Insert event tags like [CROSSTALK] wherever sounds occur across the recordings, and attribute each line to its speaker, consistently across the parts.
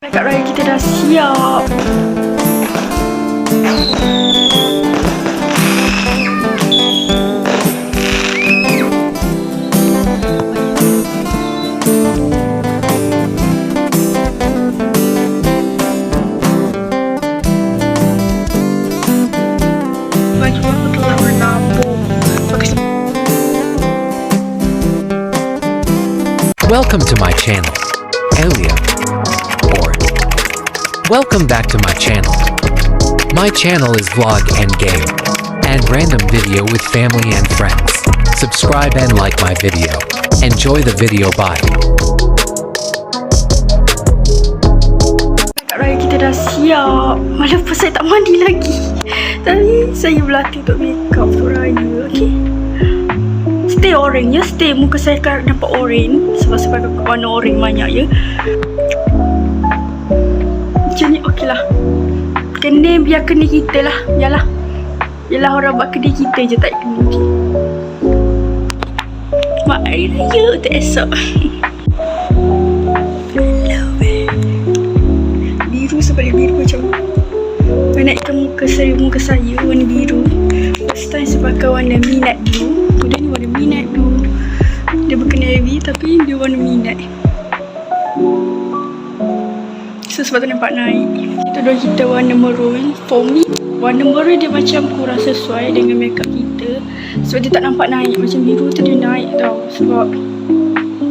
Speaker 1: Kak Raya kita dah siap.
Speaker 2: Welcome to my channel, Elia. Welcome back to my channel. My channel is vlog and game, and random video with family and friends. Subscribe and like my video. Enjoy the video, bye.
Speaker 1: Raya kita dah siap. Walaupun saya tak mandi lagi. Tapi saya berlatih untuk make up untuk Raya. Okay. Stay orange ya. Stay muka saya nampak orange. Sebab pakai warna orange banyak ya. Kena biar kena kita lah. Biarlah. Biarlah orang buat kena kita je tak kena. Okay. Mak Hari Raya untuk esok. Hello, biru sebab dia biru macam menaikkan muka saya muka saya warna biru first time pakai warna minat blue kemudian ni warna minat blue dia bukan navy tapi dia warna minat so sebab tu nampak naik dah kita warna maroon for me warna maroon dia macam kurang sesuai dengan makeup kita. Sebab dia tak nampak naik macam biru tu dia naik tau. Sebab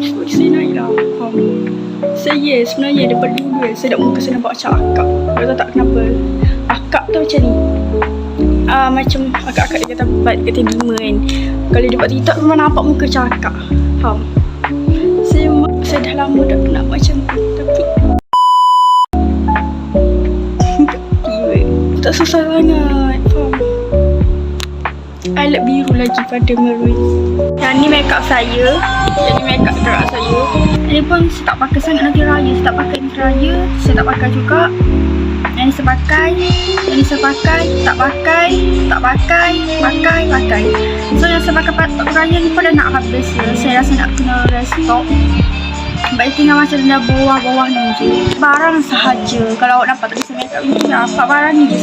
Speaker 1: sebab saya naik lah faham saya sebenarnya daripada dulu kan saya dah muka saya nampak macam akak. Tak tahu tak kenapa Akak tu macam ni. Uh, Macam akak-akak dia kata Bat kata kan. Kalau dia buat TikTok memang nampak muka macam akak. Faham? Saya saya dah lama dah nak macam tu. Tapi Tak susah sangat. Faham? I like biru lagi pada maroon Yang ni makeup saya. Yang ni makeup gerak saya. Ini pun saya tak pakai sangat nanti raya. Saya tak pakai nanti raya Saya tak pakai juga. Yang ni saya pakai. Yang ni saya pakai. Tak pakai. Tak pakai. Pakai Pakai. So yang saya pakai patok raya ni pun dah nak habis ya. Saya rasa nak kena restock Baik tinggal macam dalam bawah-bawah ni je. Barang sahaja. Kalau awak tak bisa makeup ni Nampak barang ni je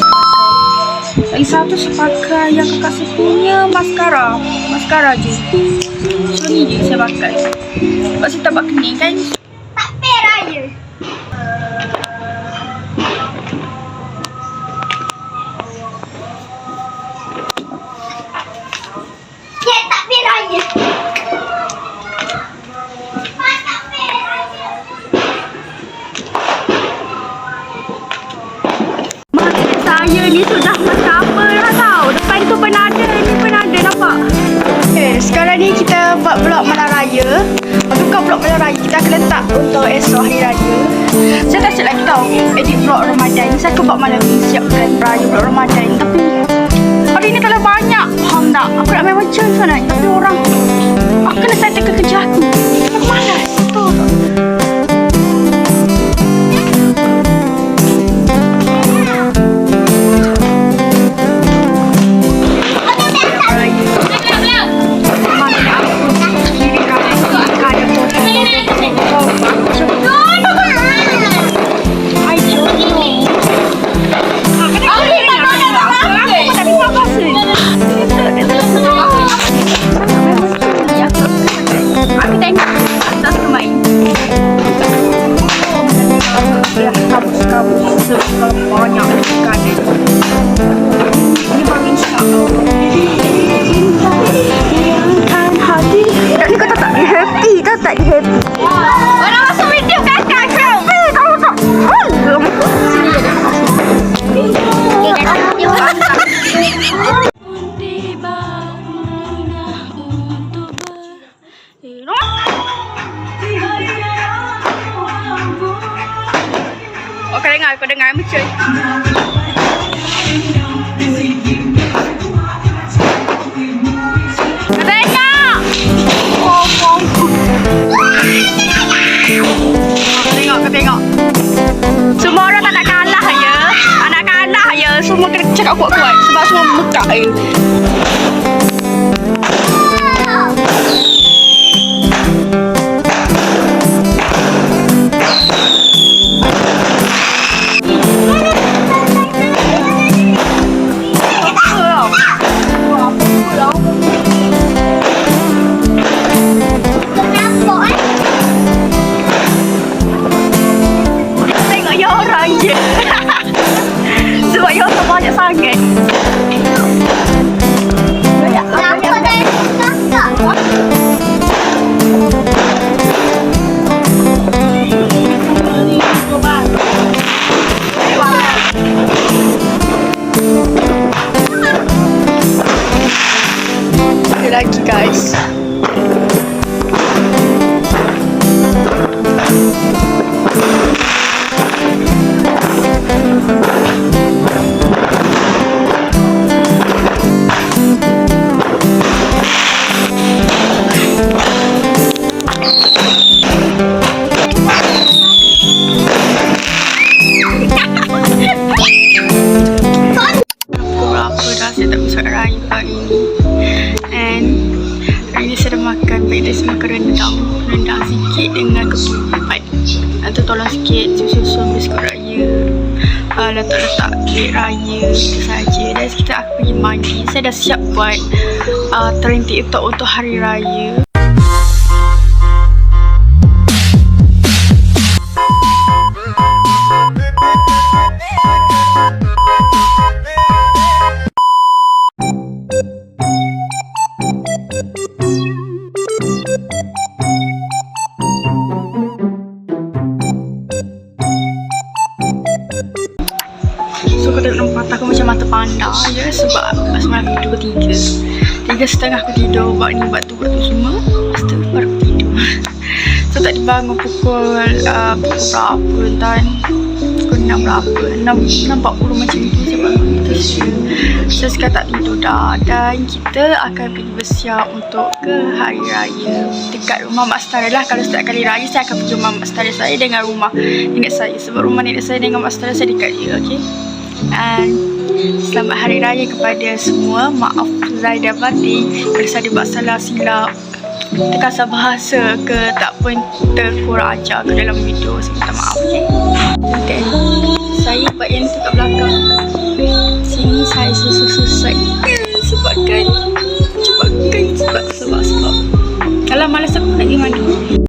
Speaker 1: lagi satu saya pakai yang kakak saya punya maskara Maskara je. So ni je saya pakai. Sebab saya tak buat kening kan Saya ni sudah macam apa dah tahu. Depan tu pernah ada, ni pernah ada nampak. Okay, sekarang ni kita buat vlog malam raya. Bukan vlog malam raya, kita akan letak untuk esok hari raya. Saya tak siap lagi tau edit vlog Ramadan. Saya akan buat malam ni siapkan raya vlog Ramadan. Tapi hari ni kalau banyak, faham tak? Aku nak main macam sana. Tapi orang, aku kena settle ke kerja aku. Aku malas. Tahu tak? Bye. Saya tak masuk raya hari ni And hari ni saya dah makan saya makan rendang. Rendang sikit dengan ketupat. Nanti tolong sikit susun biskut raya. Uh, Letak-letak kek raya Itu saja. Dan sekitar aku pergi mandi. Saya dah siap buat uh, Trend TikTok untuk hari raya mata aku macam mata panda je Sebab semalam aku tidur tiga. Tiga setengah aku tidur Buat ni buat tu buat tu semua. Lepas tu baru aku tidur. [LAUGHS] So tak dibangun pukul uh, Pukul berapa dan Pukul enam berapa? Enam enam empat puluh macam tu Saya bangun. Itu je So sekarang tak tidur dah. Dan kita akan pergi bersiap Untuk ke hari raya. Dekat rumah Mak Setara lah. Kalau setiap kali raya Saya akan pergi rumah Mak Setara saya Dengan rumah nenek saya. Sebab rumah nenek saya dengan Mak Setara saya dekat je Okay And selamat hari raya kepada semua. Maaf Zahid dan batin kalau saya buat salah silap terkasar bahasa ke tak pun terkurang ajar ke dalam video. Saya minta maaf okay. Okay. Saya buat yang tu kat belakang. Sini saya susah-susah. Sebabkan sebabkan sebab sebab sebab. Kalau malas aku nak pergi mandi.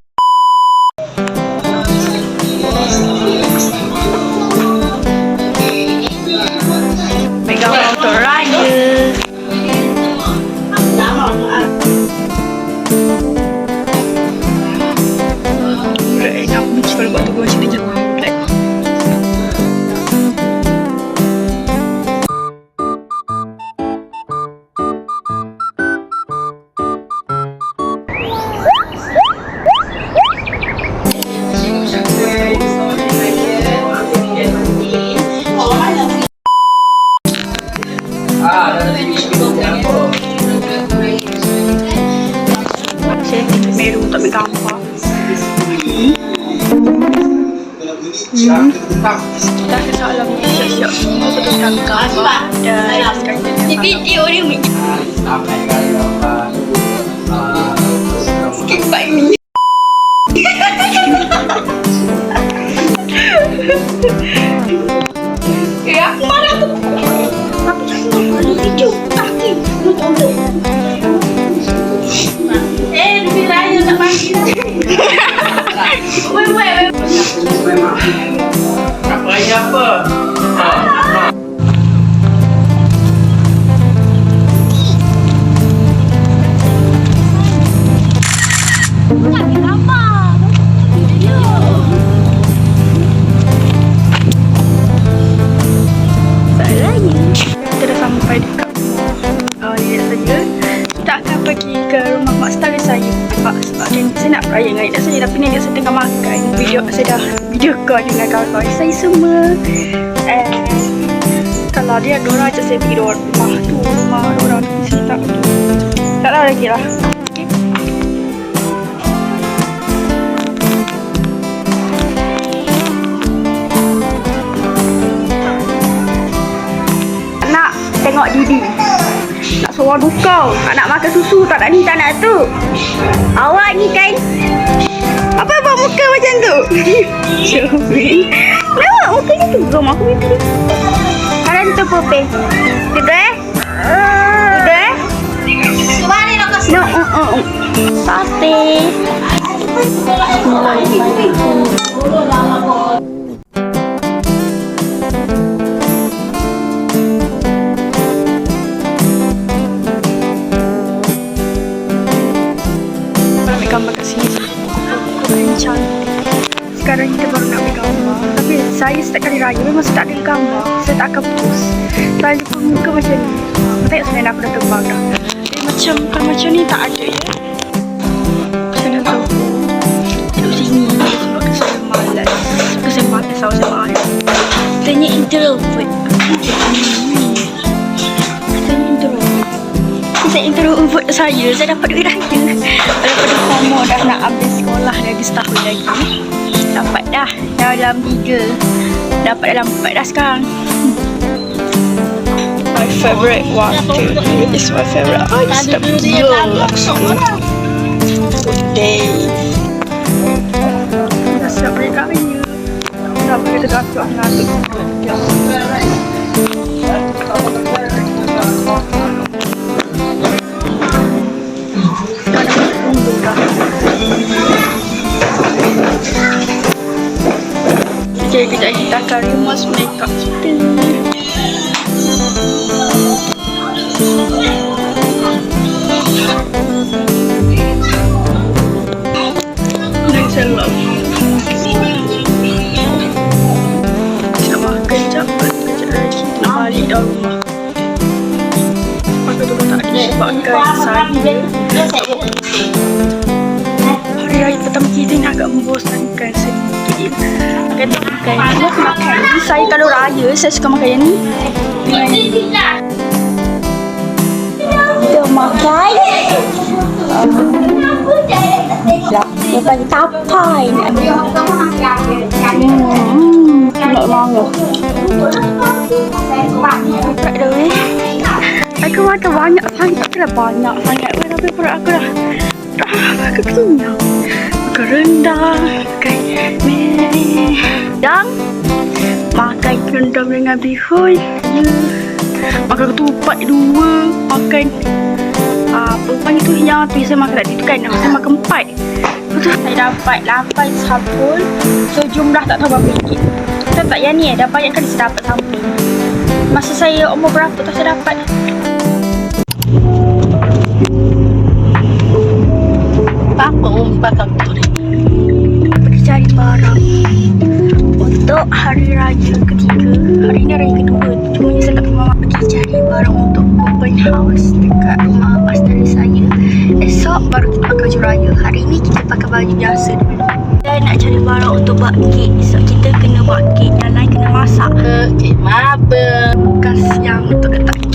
Speaker 1: Hmm. Dah kesalam siap-siap. Semua Betulkan gambar Dan sekarang kita Di video [LAUGHS] ni Umi Kipak ini Ya, mana tu? Tapi cakap nak buat video. Kaki, lu tahu Eh, lebih raya nak mandi dah Wait, wait, wait
Speaker 3: Apa ini apa? Ha.
Speaker 1: Kita semua. And kalau dia ada orang ajak saya pergi rumah tu Rumah orang tu saya tak Tak tahu lagi lah. Nak tengok Didi. Nak seorang duka Nak makan susu tak nak ni tak nak tu. Awak ni kan Apa buat muka macam tu? Syubi [LAUGHS] Nampak mukanya tu Gom aku mimpi Kalian tu Pupi Tidur eh? Tidur eh? No, uh, uh, uh. Papi Bismillahirrahmanirrahim Saya setiap kali raya memang saya tak ada gambar. Saya tak akan post. Saya pun muka macam ni. Saya tengok saya dah pernah gambar dah. Dia macam kalau macam ni tak ada ya. Nak tahu. Duduk sini sebab saya malas. Sebab saya malas sama saya malas. Tanya introvert. Tanya introvert. Saya introvert saya. Saya dapat duit raya. Daripada FOMO dah nak habis sekolah dah habis lagi. Dah dalam tiga. Dapat dalam empat dah sekarang. My favourite water. It's my favourite ice. The beer. Day. Dah siap balik raya. Dah boleh dekat tu anak tu. Sevgiler, dakika, you must make us saya suka makan yang ni. Kita makan. Dia panggil tapai ni. Hmm, nak banget. Tak ada weh. Aku makan banyak sangat. Aku dah banyak sangat. Tapi perut aku dah. Dah, aku kenyang. Makan rendang. Makan mie. Dan makan rendang dengan bihun. Ya. Makan ketupat dua. Ah, apa panggil tu yang biasa makan tadi tu kan. Saya makan empat. Lepas tu saya dapat lapan sabun. So jumlah tak tahu berapa ringgit. Tak tak yang ni eh. Dah banyak kali saya dapat samping. Masa saya umur berapa tu saya dapat.
Speaker 4: Apa umpat aku
Speaker 1: hari raya ketiga. Hari ni raya kedua. Cuma saya tak mama pergi cari barang untuk open house dekat rumah pastor saya. Esok baru kita pakai baju raya. Hari ni kita pakai baju biasa dulu. Dan nak cari barang untuk buat kek. So kita kena buat kek. Yang lain kena masak.
Speaker 4: Kek maba.
Speaker 1: Bekas yang untuk letak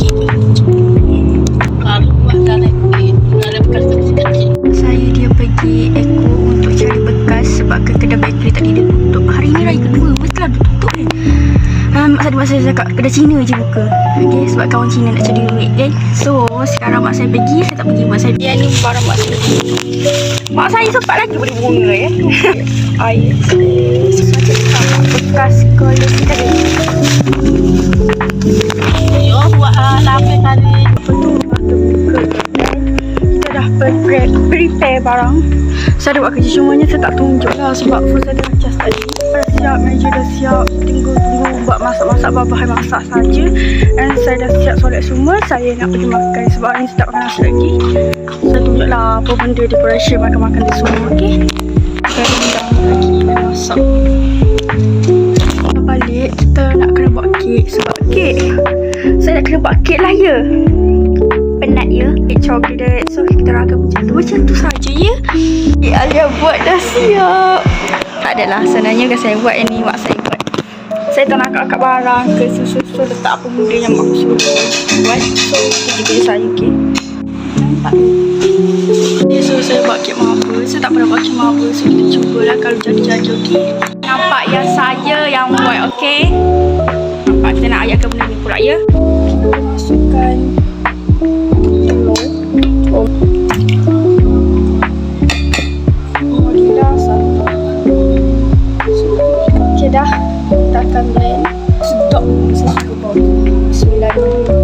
Speaker 1: cakap kedai Cina je buka. Okay, sebab kawan Cina nak cari duit kan. So, sekarang mak saya pergi, saya tak pergi. Mak saya biar ni barang mak saya. Mak saya sempat lagi beli bunga ya. [LAUGHS] Air letak bekas koleksi tadi.
Speaker 4: Yo, buat uh, lapis tadi.
Speaker 1: Apa tu? Waktu buka kedai, kita dah prepare, prepare barang. Saya dah buat kerja semuanya, saya tak tunjuk lah sebab phone saya dah cas tadi. Dah siap, meja dah siap, tinggal tunggu buat masak-masak bahan masak saja. Dan saya dah siap solat semua, saya nak pergi makan sebab ni saya tak makan nasi lagi. Saya tunjuk lah apa benda decoration makan-makan tu semua, okey? Saya rendang lagi dan masak. Balik, kita nak kena buat kek sebab kek. Saya nak kena buat kek lah ya penat ya. Kek coklat So kita ragam macam tu. Macam tu saja ya. Kek Alia buat dah siap. Tak adalah Sebenarnya kan saya buat Yang ni mak saya buat. Saya tak nak akak barang ke Susu-susu letak apa benda yang mak suruh buat. So kerja kerja saya okay Nampak? Okay so saya buat kek marble Saya tak pernah buat kek marble So kita cubalah kalau jadi-jadi okay Nampak yang saya yang buat okay Nampak kita nak ayatkan benda ni pula ya? Kita masukkan Kita akan blend. Sedap. Saya suka bau. Bismillahirrahmanirrahim.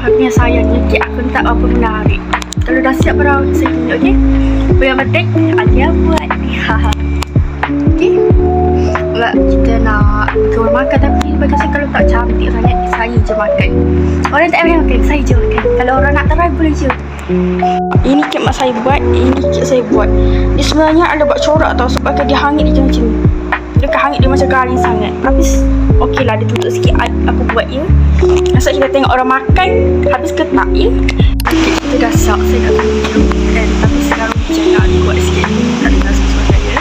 Speaker 1: Tapi yang sayangnya kek aku tak apa menarik. Kalau dah siap baru saya tunjuk okey. Apa yang penting Alia buat ni. Haha. [LAUGHS] Okey. Lah kita nak orang makan tapi bagi saya kalau tak cantik sangat saya je makan. Orang tak payah makan, saya je makan. Kalau orang nak try boleh je. Ini kek mak saya buat, ini kek saya buat. Dia sebenarnya ada buat corak tau sebab kan dia hangit dia macam ni. Dekat hangit dia macam garing sangat. Tapi s- okey lah dia tutup sikit aku buat ya. Masa kita tengok orang makan habis ke tak ya. Kek kita dah siap saya dah tunjuk kan. Tapi sekarang macam nak buat sikit. Tak dengar suara saya.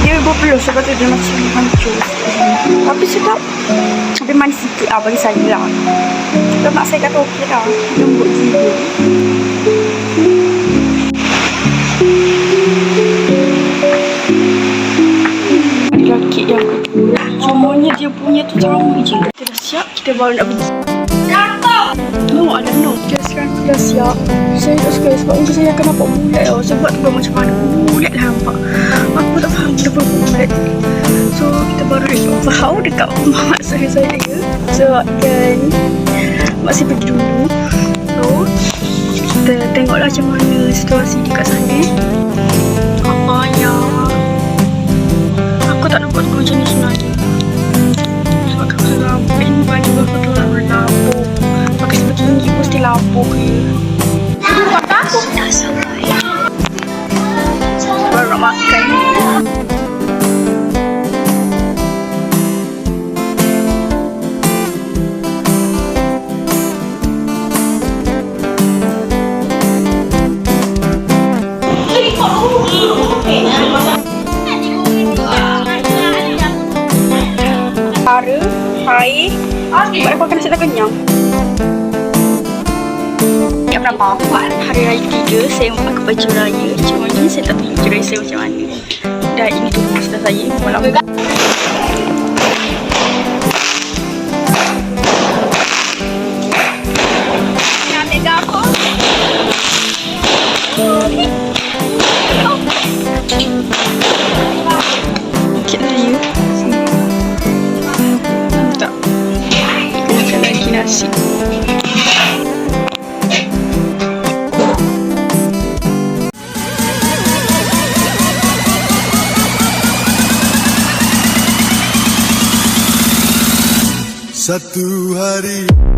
Speaker 1: Dia berpeluh sebab tu dia macam hancur. Tapi sedap. Tapi manis sikit lah bagi saya lah. Kalau mak saya kata okey lah. Lembut. Ada kek yang kedua Cumanya dia punya tu sama je siap Kita baru nak pergi. No ada no Kita sekarang kita dah siap Saya tak suka sebab muka saya akan nampak bulat tau. Buat tu macam mana? Bulat lah nampak. Aku tak faham buat bulat. So kita baru nak faham dekat mak saya saya ya So kan Mak saya pergi dulu. So kita tengoklah macam mana situasi dekat sana. Apa yang Aku tak dulu macam ni sebenarnya lampu ke? Bukan aku Baru nak makan. Para Air. Sebab aku akan kenyang Yang berapa? Hari raya ketiga Saya mau pakai baju raya. Cuma ni saya tak tahu baju raya saya macam mana. Dan ini tu sebelah saya Malam. Nak ambil apa? Sikit